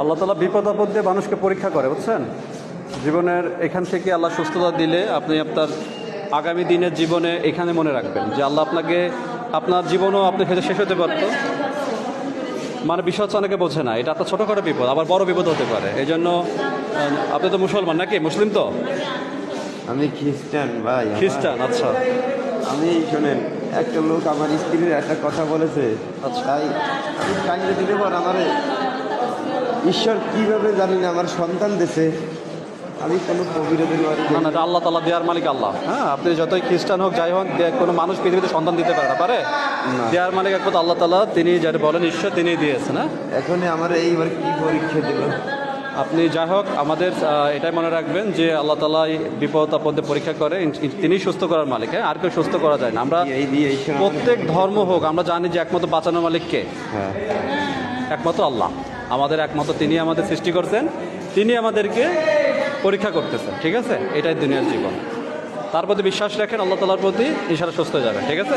আল্লাহ তালা বিপদ আপদ দিয়ে মানুষকে পরীক্ষা করে বুঝছেন? জীবনের এখান থেকে আল্লাহ সুস্থতা দিলে আপনি আপনার আগামী দিনের জীবনে এখানে মনে রাখবেন যে আল্লাহ আপনাকে আপনার জীবনও আপনি হয়তো শেষ হতে পারতো। মানে বিষয় হচ্ছে অনেকে বোঝে না এটা আপনার ছোটোখাটো বিপদ আবার বড় বিপদ হতে পারে। এই জন্য আপনি তো মুসলমান নাকি? মুসলিম তো? আমি খ্রিস্টান ভাই খ্রিস্টান আচ্ছা। আমি শোনেন একটা লোক আমার স্ত্রীর একটা কথা বলেছে। আচ্ছা। তাই আমি কাইন্ডে দিলে পর আমার? ঈশ্বর কীভাবে জানি না আমার সন্তান দেশে? আমি কোনো কবিরদের বাড়ি না না আল্লাহ তালা দেওয়ার মালিক আল্লাহ। হ্যাঁ আপনি যতই খ্রিস্টান হোক যাই হোক কোনো মানুষ পৃথিবীতে সন্তান দিতে পারে না পারে? দেওয়ার মালিক একমাত্র আল্লাহ তালা তিনি যারা বলেন ঈশ্বর তিনি দিয়েছেন হ্যাঁ? এখন আমার এইবার কি পরীক্ষা দিল? আপনি যাই হোক আমাদের এটাই মনে রাখবেন যে আল্লাহ তালা বিপদ আপদে পরীক্ষা করে তিনি সুস্থ করার মালিক হ্যাঁ? আর কেউ সুস্থ করা যায় না। আমরা প্রত্যেক ধর্ম হোক আমরা জানি যে একমাত্র বাঁচানোর মালিক কে? হ্যাঁ। একমাত্র আল্লাহ। আমাদের একমাত্র তিনি আমাদের সৃষ্টি করছেন। তিনি আমাদেরকে পরীক্ষা করতেছেন, ঠিক আছে? এটাই দুনিয়ার জীবন। তার প্রতি বিশ্বাস রাখেন, আল্লাহ তালার প্রতি ইশারা সুস্থ যাবে, ঠিক আছে?